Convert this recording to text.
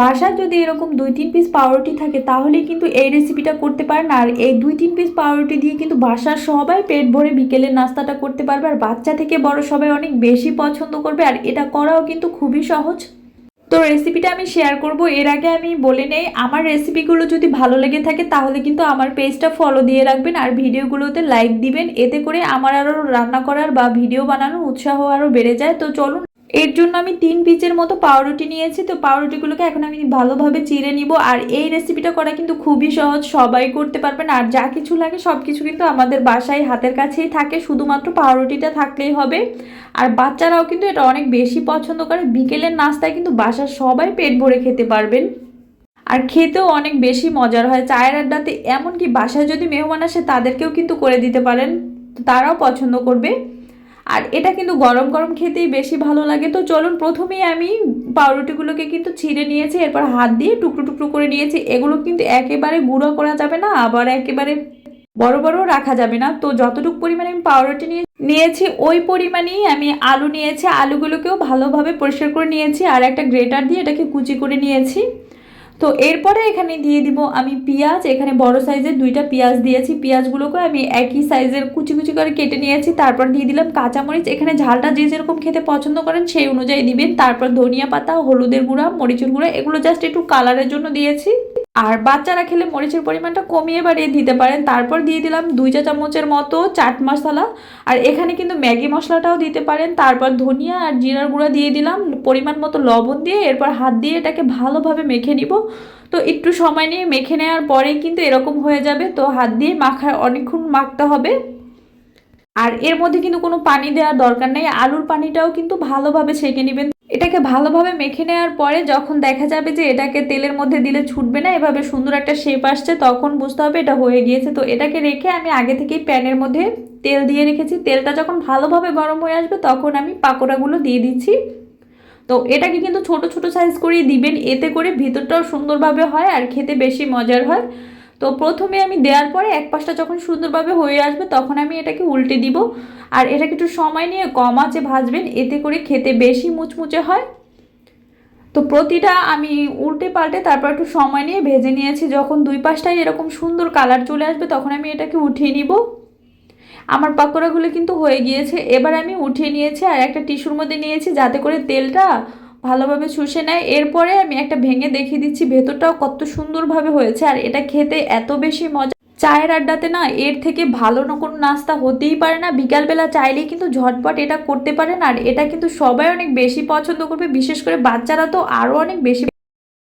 বাসায় যদি এরকম দুই, তিন পিস পাউরুটি থাকে তাহলেই কিন্তু এই রেসিপিটা করতে পারেন। আর এই দুই, তিন পিস পাউরুটি দিয়ে কিন্তু বাসার সবাই পেট ভরে বিকেলের নাস্তাটা করতে পারবে। আর বাচ্চা থেকে বড় সবাই অনেক বেশি পছন্দ করবে। আর এটা করাও কিন্তু খুবই সহজ। তো রেসিপিটা আমি শেয়ার করব। এর আগে আমি বলে নেই, আমার রেসিপিগুলো যদি ভালো লেগে থাকে, তাহলে কিন্তু আমার পেজটা ফলো দিয়ে রাখবেন। আর ভিডিওগুলোতে লাইক দিবেন। এতে করে আমার আরও রান্না করার বা ভিডিও বানানোর উৎসাহ আরও বেড়ে যায়। তো চলুন এর জন্য আমি তিন পিচের মতো পাউরুটি নিয়েছি। তো পাউরুটিগুলোকে এখন আমি ভালোভাবে চিড়ে নিব। আর এই রেসিপিটা করা কিন্তু খুবই সহজ, সবাই করতে পারবেন। আর যা কিছু লাগে সব কিছু কিন্তু আমাদের বাসায় হাতের কাছেই থাকে, শুধুমাত্র পাউরুটিটা থাকলেই হবে। আর বাচ্চারাও কিন্তু এটা অনেক বেশি পছন্দ করে। বিকেলের নাস্তায় কিন্তু বাসার সবাই পেট ভরে খেতে পারবেন। আর খেতেও অনেক বেশি মজার হয়। চায়ের আড্ডাতে এমনকি বাসায় যদি মেহমান আসে, তাদেরকেও কিন্তু করে দিতে পারেন। তারাও পছন্দ করবে। আর এটা কিন্তু গরম গরম খেতেই বেশি ভালো লাগে। তো চলুন প্রথমেই আমি পাউরুটিগুলোকে কিন্তু ছিঁড়ে নিয়েছি, এরপর হাত দিয়ে টুকরো টুকরো করে নিয়েছি। এগুলো কিন্তু একেবারে গুঁড়ো করা যাবে না, আবার একেবারে বড় বড় রাখা যাবে না। তো যতটুকু পরিমাণে আমি পাউরুটি নিয়ে নিয়েছি, ওই পরিমাণেই আমি আলু নিয়েছি। আলুগুলোকেও ভালোভাবে পরিষ্কার করে নিয়েছি, আর একটা গ্রেটার দিয়ে এটাকে কুচি করে নিয়েছি। তো এরপরে এখানে দিয়ে দিব আমি পেঁয়াজ। এখানে বড় সাইজের দুইটা পেঁয়াজ দিয়েছি। পেঁয়াজগুলোকে আমি একই সাইজের কুচি কুচি করে কেটে নিয়েছি। তারপর দিয়ে দিলাম কাঁচামরিচ। এখানে ঝালটা যে যেরকম খেতে পছন্দ করেন সেই অনুযায়ী দিবেন। তারপর ধনিয়া পাতা, হলুদের গুঁড়া, মরিচের গুঁড়া, এগুলো জাস্ট একটু কালারের জন্য দিয়েছি। আর বাচ্চারা খেলে মরিচের পরিমাণটা কমিয়ে বাড়িয়ে দিতে পারেন। তারপর দিয়ে দিলাম দুই চা চামচের মতো চাট মশলা। আর এখানে কিন্তু ম্যাগি মশলাটাও দিতে পারেন। তারপর ধনিয়া আর জিরার গুঁড়া দিয়ে দিলাম পরিমাণ মতো লবণ দিয়ে। এরপর হাত দিয়ে এটাকে ভালোভাবে মেখে নিব। তো একটু সময় নিয়ে মেখে নেওয়ার পরেই কিন্তু এরকম হয়ে যাবে। তো হাত দিয়ে মাখা অনেকক্ষণ মাখতে হবে। আর এর মধ্যে কিন্তু কোনো পানি দেওয়ার দরকার নেই। আলুর পানিটাও কিন্তু ভালোভাবে ছেঁকে নেবেন। এটাকে ভালোভাবে মেখে নেওয়ার পরে যখন দেখা যাবে যে এটাকে তেলের মধ্যে দিলে ছুটবে না, এভাবে সুন্দর একটা শেপ আসছে, তখন বুঝতে হবে এটা হয়ে গিয়েছে। তো এটাকে রেখে আমি আগে থেকেই প্যানের মধ্যে তেল দিয়ে রেখেছি। তেলটা যখন ভালোভাবে গরম হয়ে আসবে, তখন আমি পাকোড়াগুলো দিয়ে দিচ্ছি। তো এটাকে কিন্তু ছোট ছোট সাইজ করেই দিবেন, এতে করে ভিতরটাও সুন্দরভাবে হয় আর খেতে বেশি মজার হয়। তো প্রথমে আমি দেওয়ার পরে এক পাশটা যখন সুন্দরভাবে হয়ে আসবে তখন আমি এটাকে উল্টে দিব। আর এটাকে একটু সময় নিয়ে কম আঁচে ভাজবেন, এতে করে খেতে বেশি মুচমুচে হয়। তো প্রতিটা আমি উল্টে পাল্টে তারপর একটু সময় নিয়ে ভেজে নিয়েছি। যখন দুই পাশটাই এরকম সুন্দর কালার চলে আসবে তখন আমি এটাকে উঠিয়ে নিব। আমার পাকোড়াগুলো কিন্তু হয়ে গিয়েছে। এবার আমি উঠিয়ে নিয়েছি আর একটা টিস্যুর মধ্যে নিয়েছি যাতে করে তেলটা ভালোভাবে শুষে নেয়। এরপরে আমি একটা ভেঙে দেখিয়ে দিচ্ছি, ভেতরটাও কত সুন্দরভাবে হয়েছে। আর এটা খেতে এত বেশি মজা। চায়ের আড্ডাতে না এর থেকে ভালো না কোনো নাস্তা হতেই পারে না। বিকালবেলা চাইলেই কিন্তু ঝটপট এটা করতে পারেন। আর এটা কিন্তু সবাই অনেক বেশি পছন্দ করবে। বিশেষ করে বাচ্চারা তো আরও অনেক বেশি